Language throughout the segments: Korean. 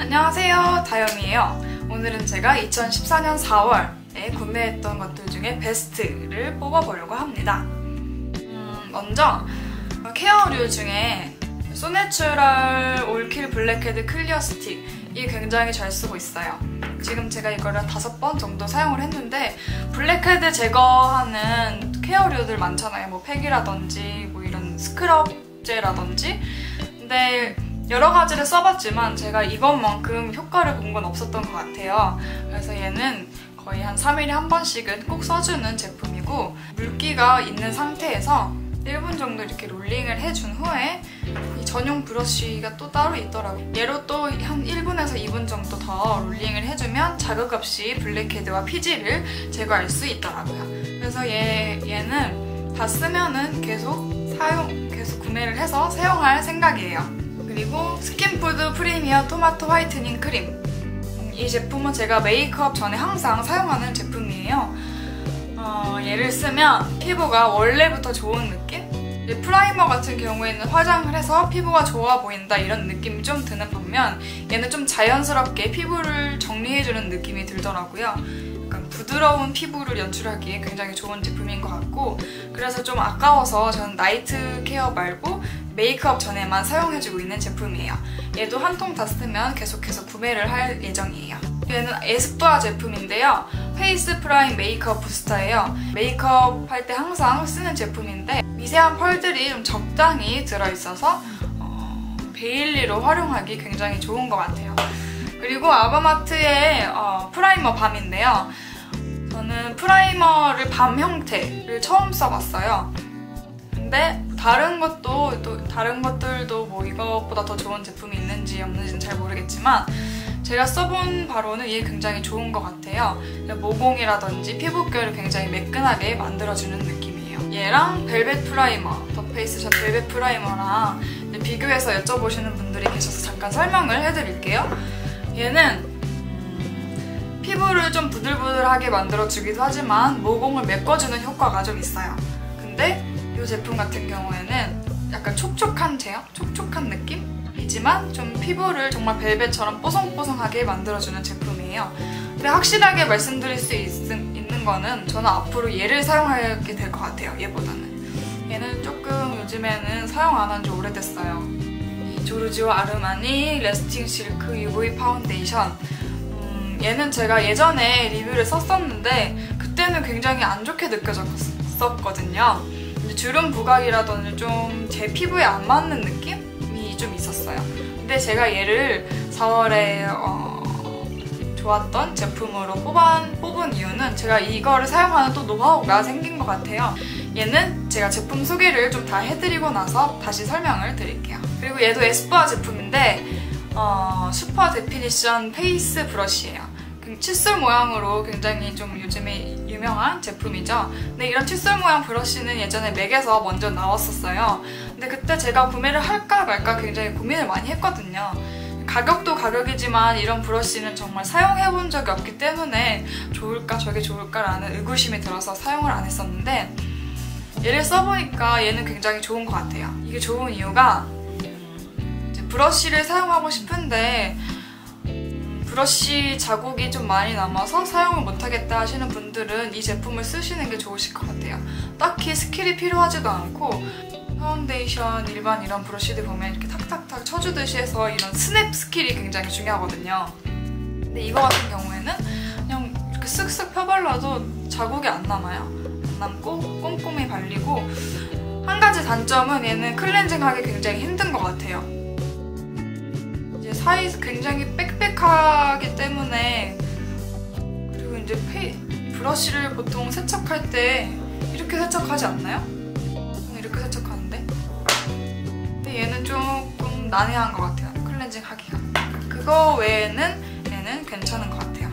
안녕하세요. 다영이에요. 오늘은 제가 2014년 4월에 구매했던 것들 중에 베스트를 뽑아보려고 합니다. 음, 먼저 케어류 중에 소내추럴 올킬 블랙헤드 클리어 스틱이 굉장히 잘 쓰고 있어요. 지금 제가 이거를 다섯 번 정도 사용을 했는데 블랙헤드 제거하는 케어류들 많잖아요. 뭐 팩이라든지 뭐 이런 스크럽제라든지. 근데 여러 가지를 써봤지만 제가 이것만큼 효과를 본 건 없었던 것 같아요. 그래서 얘는 거의 한 3일에 한 번씩은 꼭 써주는 제품이고 물기가 있는 상태에서 1분 정도 이렇게 롤링을 해준 후에 이 전용 브러쉬가 또 따로 있더라고요. 얘로 또 한 1분에서 2분 정도 더 롤링을 해주면 자극 없이 블랙헤드와 피지를 제거할 수 있더라고요. 그래서 얘, 얘는 다 쓰면은 계속 사용, 계속 구매를 해서 사용할 생각이에요. 그리고 스킨푸드 프리미어 토마토 화이트닝 크림. 음, 이 제품은 제가 메이크업 전에 항상 사용하는 제품이에요. 어, 얘를 쓰면 피부가 원래부터 좋은 느낌? 프라이머 같은 경우에는 화장을 해서 피부가 좋아 보인다 이런 느낌이 좀 드는 반면 얘는 좀 자연스럽게 피부를 정리해주는 느낌이 들더라고요. 약간 부드러운 피부를 연출하기에 굉장히 좋은 제품인 것 같고 그래서 좀 아까워서 저는 나이트 케어 말고 메이크업 전에만 사용해주고 있는 제품이에요. 얘도 한 통 다 쓰면 계속해서 구매를 할 예정이에요. 얘는 에스쁘아 제품인데요. 페이스 프라임 메이크업 부스터예요. 메이크업 할 때 항상 쓰는 제품인데 미세한 펄들이 좀 적당히 들어있어서 어, 베일리로 활용하기 굉장히 좋은 것 같아요. 그리고 아바마트의 어, 프라이머 밤인데요. 저는 프라이머를 밤 형태를 처음 써봤어요. 근데 다른 것도 또 다른 것들도 뭐 이것보다 더 좋은 제품이 있는지 없는지는 잘 모르겠지만 제가 써본 바로는 이게 굉장히 좋은 것 같아요. 모공이라든지 피부결을 굉장히 매끈하게 만들어주는 느낌이에요. 얘랑 벨벳 프라이머, 더 페이스 샵 벨벳 프라이머랑 비교해서 여쭤보시는 분들이 계셔서 잠깐 설명을 해드릴게요. 얘는 음, 피부를 좀 부들부들하게 만들어주기도 하지만 모공을 메꿔주는 효과가 좀 있어요. 근데 이 제품 같은 경우에는 약간 촉촉한 제형? 촉촉한 느낌이지만 좀 피부를 정말 벨벳처럼 뽀송뽀송하게 만들어주는 제품이에요. 근데 확실하게 말씀드릴 수 있, 있는 거는 저는 앞으로 얘를 사용하게 될 것 같아요, 얘보다는. 얘는 조금 요즘에는 사용 안 한 지 오래됐어요. 이 조르지오 아르마니 레스팅 실크 UV 파운데이션 음, 얘는 제가 예전에 리뷰를 썼었는데 그때는 굉장히 안 좋게 느껴졌었거든요. 주름 부각이라든지 좀 제 피부에 안 맞는 느낌이 좀 있었어요. 근데 제가 얘를 4월에 어, 좋았던 제품으로 뽑은, 뽑은 이유는 제가 이거를 사용하는 또 노하우가 생긴 것 같아요. 얘는 제가 제품 소개를 좀 다 해드리고 나서 다시 설명을 드릴게요. 그리고 얘도 에스쁘아 제품인데 어, 슈퍼 데피니션 페이스 브러쉬예요. 그 칫솔 모양으로 굉장히 좀 요즘에 유명한 제품이죠. 근데 이런 칫솔 모양 브러쉬는 예전에 맥에서 먼저 나왔었어요. 근데 그때 제가 구매를 할까 말까 굉장히 고민을 많이 했거든요. 가격도 가격이지만 이런 브러쉬는 정말 사용해본 적이 없기 때문에 좋을까 저게 좋을까라는 의구심이 들어서 사용을 안 했었는데 얘를 써보니까 얘는 굉장히 좋은 것 같아요. 이게 좋은 이유가 브러쉬를 사용하고 싶은데 브러쉬 자국이 좀 많이 남아서 사용을 못하겠다 하시는 분들은 이 제품을 쓰시는 게 좋으실 것 같아요. 딱히 스킬이 필요하지도 않고 파운데이션 일반 이런 브러쉬들 보면 이렇게 탁탁탁 쳐주듯이 해서 이런 스냅 스킬이 굉장히 중요하거든요. 근데 이거 같은 경우에는 그냥 이렇게 쓱쓱 펴발라도 자국이 안 남아요. 안 남고 꼼꼼히 발리고 한 가지 단점은 얘는 클렌징하기 굉장히 힘든 것 같아요. 사이즈 굉장히 빽 빽하기 때문에 그리고 이제 페 브러쉬를 보통 세척할 때 이렇게 세척하지 않나요? 이렇게 세척하는데? 근데 얘는 조금 난해한 것 같아요. 클렌징 하기가. 그거 외에는 얘는 괜찮은 것 같아요.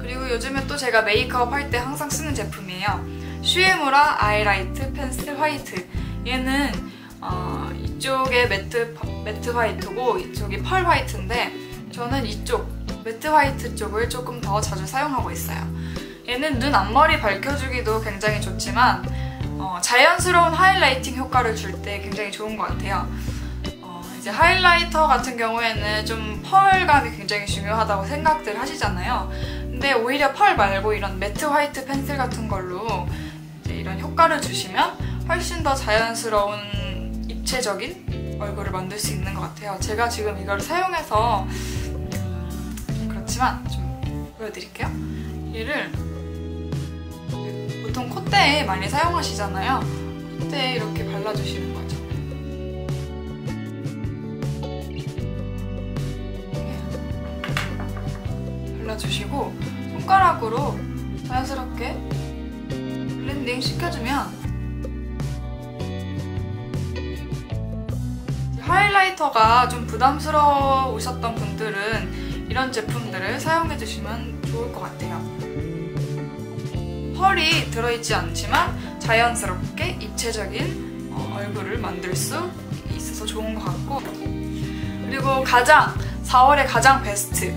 그리고 요즘에 또 제가 메이크업 할 때 항상 쓰는 제품이에요. 슈에무라 아이라이트 펜슬 화이트. 얘는 어, 이쪽에 매트, 매트 화이트고 이쪽이 펄 화이트인데 저는 이쪽 매트 화이트 쪽을 조금 더 자주 사용하고 있어요. 얘는 눈 앞머리 밝혀주기도 굉장히 좋지만 어, 자연스러운 하이라이팅 효과를 줄 때 굉장히 좋은 것 같아요. 어, 이제 하이라이터 같은 경우에는 좀 펄감이 굉장히 중요하다고 생각들 하시잖아요. 근데 오히려 펄 말고 이런 매트 화이트 펜슬 같은 걸로 이런 효과를 주시면 훨씬 더 자연스러운 입체적인 얼굴을 만들 수 있는 것 같아요. 제가 지금 이걸 사용해서 음, 그렇지만 좀 보여드릴게요. 얘를 보통 콧대에 많이 사용하시잖아요. 콧대에 이렇게 발라주시는 거죠. 발라주시고 손가락으로 자연스럽게 블렌딩 시켜주면 하이라이터가 좀 부담스러우셨던 분들은 이런 제품들을 사용해 주시면 좋을 것 같아요. 펄이 들어있지 않지만 자연스럽게 입체적인 어, 얼굴을 만들 수 있어서 좋은 것 같고 그리고 가장 4월에 가장 베스트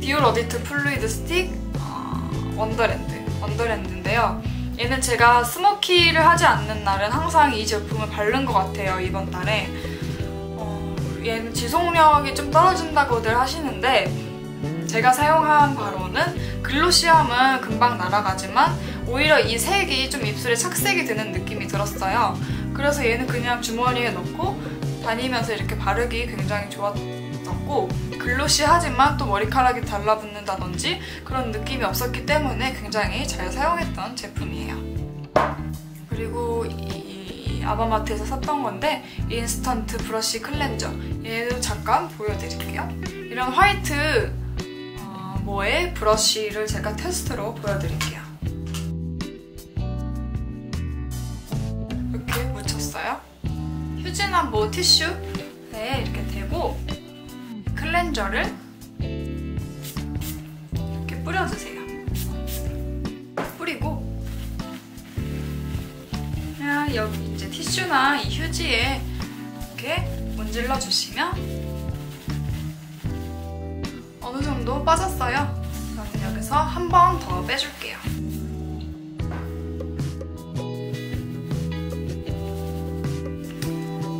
디올 어디트 플루이드 스틱 어, 원더랜드 원더랜드인데요. 얘는 제가 스모키를 하지 않는 날은 항상 이 제품을 바른 것 같아요 이번 달에 어, 얘는 지속력이 좀 떨어진다고들 하시는데 제가 사용한 바로는 글로시함은 금방 날아가지만 오히려 이 색이 좀 입술에 착색이 되는 느낌이 들었어요 그래서 얘는 그냥 주머니에 넣고 다니면서 이렇게 바르기 굉장히 좋았었고 글로시하지만 또 머리카락이 달라붙는다든지 그런 느낌이 없었기 때문에 굉장히 잘 사용했던 제품이에요. 그리고 이 아바마트에서 샀던 건데 인스턴트 브러쉬 클렌저 얘도 잠깐 보여드릴게요. 이런 화이트 어, 모의 브러쉬를 제가 테스트로 보여드릴게요. 이렇게 묻혔어요. 휴지나 뭐 티슈에 이렇게 대고 클렌저를 이렇게 뿌려주세요. 뿌리고 여기 이제 티슈나 이 휴지에 이렇게 문질러 주시면 정도 빠졌어요. 그러면 여기서 한 번 더 빼줄게요.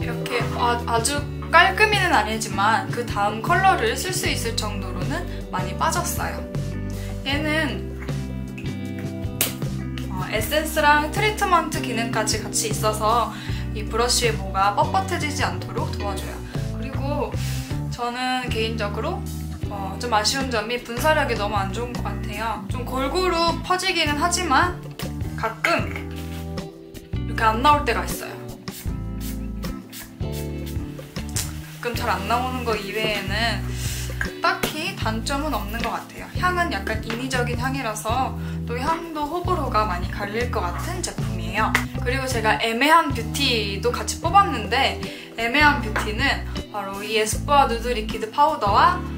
이렇게 아주 깔끔이는 아니지만 그 다음 컬러를 쓸 수 있을 정도로는 많이 빠졌어요. 얘는 어, 에센스랑 트리트먼트 기능까지 같이 있어서 이 브러쉬의 모가 뻣뻣해지지 않도록 도와줘요. 그리고 저는 개인적으로 어, 좀 아쉬운 점이 분사력이 너무 안 좋은 것 같아요. 좀 골고루 퍼지기는 하지만 가끔 이렇게 안 나올 때가 있어요. 가끔 잘 안 나오는 거 이외에는 딱히 단점은 없는 것 같아요. 향은 약간 인위적인 향이라서 또 향도 호불호가 많이 갈릴 것 같은 제품이에요. 그리고 제가 애매한 뷰티도 같이 뽑았는데 애매한 뷰티는 바로 이 에스쁘아 누드 리퀴드 파우더와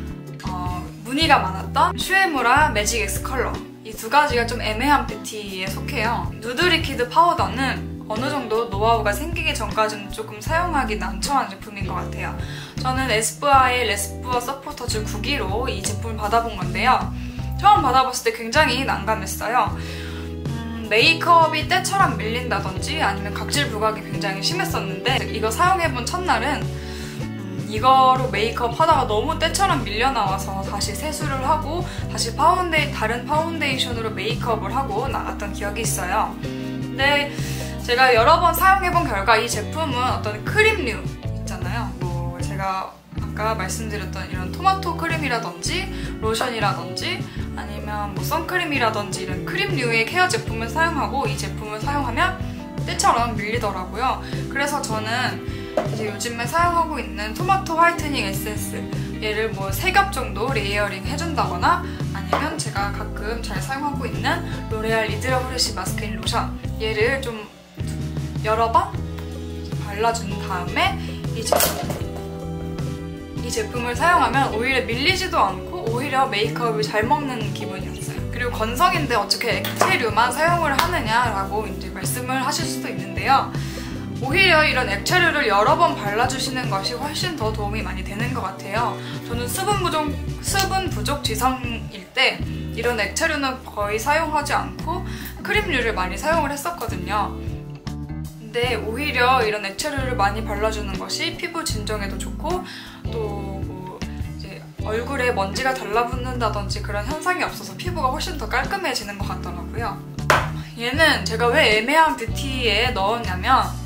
어, 무늬가 많았던 슈에무라 매직 엑스 컬러 이 두 가지가 좀 애매한 뷰티에 속해요. 누드 리퀴드 파우더는 어느 정도 노하우가 생기기 전까지는 조금 사용하기 난처한 제품인 것 같아요. 저는 에스쁘아의 레스쁘아 서포터즈 9기로 이 제품을 받아본 건데요. 처음 받아봤을 때 굉장히 난감했어요. 음, 메이크업이 때처럼 밀린다든지 아니면 각질 부각이 굉장히 심했었는데 이거 사용해본 첫날은 음, 이거로 메이크업 하다가 너무 때처럼 밀려 나와서 다시 세수를 하고 다시 파운데이 다른 파운데이션으로 메이크업을 하고 나갔던 기억이 있어요. 근데 제가 여러 번 사용해본 결과 이 제품은 어떤 크림류 있잖아요. 뭐 제가 아까 말씀드렸던 이런 토마토 크림이라든지 로션이라든지 아니면 뭐 선크림이라든지 이런 크림류의 케어 제품을 사용하고 이 제품을 사용하면 때처럼 밀리더라고요. 그래서 저는 이제 요즘에 사용하고 있는 토마토 화이트닝 에센스 얘를 뭐 3겹 정도 레이어링 해준다거나 아니면 제가 가끔 잘 사용하고 있는 로레알 프레시 마스크인 로션 얘를 좀 여러 번 발라준 다음에 이 제품 이 제품을 사용하면 오히려 밀리지도 않고 오히려 메이크업을 잘 먹는 기분이었어요. 그리고 건성인데 어떻게 액체류만 사용을 하느냐라고 이제 말씀을 하실 수도 있는데요. 오히려 이런 액체류를 여러 번 발라주시는 것이 훨씬 더 도움이 많이 되는 것 같아요. 저는 수분 부족, 수분 부족 지성일 때 이런 액체류는 거의 사용하지 않고 크림류를 많이 사용을 했었거든요. 근데 오히려 이런 액체류를 많이 발라주는 것이 피부 진정에도 좋고 또뭐 이제 얼굴에 먼지가 달라붙는다든지 그런 현상이 없어서 피부가 훨씬 더 깔끔해지는 것 같더라고요. 얘는 제가 왜 애매한 뷰티에 넣었냐면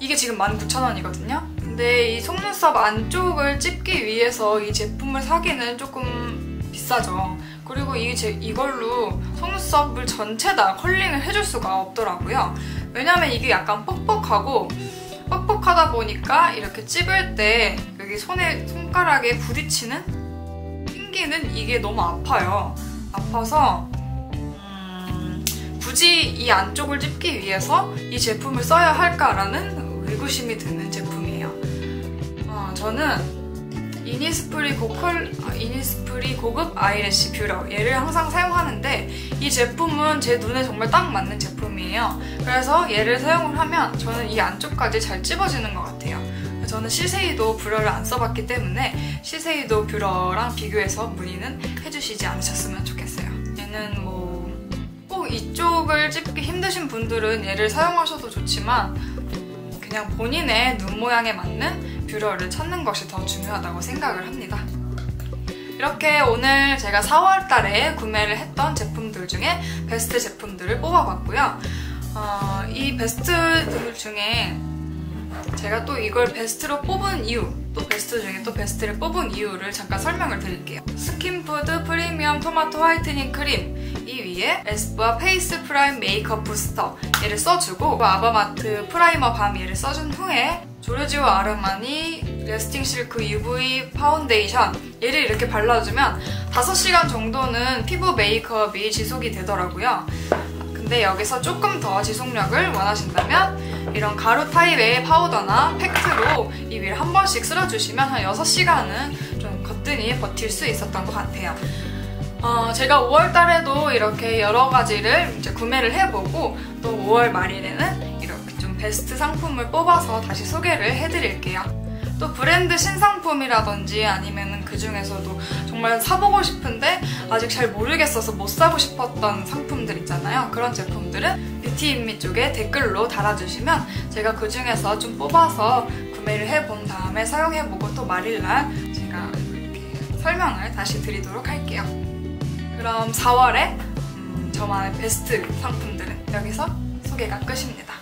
이게 지금 19,000원이거든요. 근데 이 속눈썹 안쪽을 찝기 위해서 이 제품을 사기는 조금 비싸죠. 그리고 이 제, 이걸로 속눈썹을 전체 다 컬링을 해줄 수가 없더라고요. 왜냐면 이게 약간 뻑뻑하고 뻑뻑하다 보니까 이렇게 찝을 때 여기 손에 손가락에 부딪히는 튕기는 이게 너무 아파요. 아파서 음, 굳이 이 안쪽을 찝기 위해서 이 제품을 써야 할까라는 의구심이 드는 제품이에요. 어, 저는 이니스프리 고컬 아, 이니스프리 고급 아이래쉬 뷰러 얘를 항상 사용하는데 이 제품은 제 눈에 정말 딱 맞는 제품이에요. 그래서 얘를 사용을 하면 저는 이 안쪽까지 잘 찝어지는 것 같아요. 저는 시세이도 뷰러를 안 써봤기 때문에 시세이도 뷰러랑 비교해서 문의는 해주시지 않으셨으면 좋겠어요. 얘는 뭐 꼭 이쪽을 찝기 힘드신 분들은 얘를 사용하셔도 좋지만 그냥 본인의 눈 모양에 맞는 뷰러를 찾는 것이 더 중요하다고 생각을 합니다. 이렇게 오늘 제가 4월 달에 구매를 했던 제품들 중에 베스트 제품들을 뽑아봤고요. 어, 이 베스트들 중에 제가 또 이걸 베스트로 뽑은 이유, 또 베스트 중에 또 베스트를 뽑은 이유를 잠깐 설명을 드릴게요. 스킨푸드 프리미엄 토마토 화이트닝 크림 이 위에 에스쁘아 페이스 프라임 메이크업 부스터 얘를 써주고 아바마트 프라이머 밤 얘를 써준 후에 조르지오 아르마니 레스팅 실크 UV 파운데이션 얘를 이렇게 발라주면 5시간 정도는 피부 메이크업이 지속이 되더라고요. 근데 여기서 조금 더 지속력을 원하신다면 이런 가루 타입 의 파우더나 팩트로 이 위를 한 번씩 쓸어주시면 한 6시간은 좀 거뜬히 버틸 수 있었던 것 같아요. 어, 제가 5월 달에도 이렇게 여러 가지를 이제 구매를 해보고 또 5월 말일에는 이렇게 좀 베스트 상품을 뽑아서 다시 소개를 해드릴게요. 또 브랜드 신상품이라든지 아니면 그 중에서도 정말 사보고 싶은데 아직 잘 모르겠어서 못 사고 싶었던 상품들 있잖아요. 그런 제품들은 뷰티인미 쪽에 댓글로 달아주시면 제가 그 중에서 좀 뽑아서 구매를 해본 다음에 사용해보고 또 말일날 제가 이렇게 설명을 다시 드리도록 할게요. 그럼 4월에 음, 저만의 베스트 상품들은 여기서 소개가 끝입니다.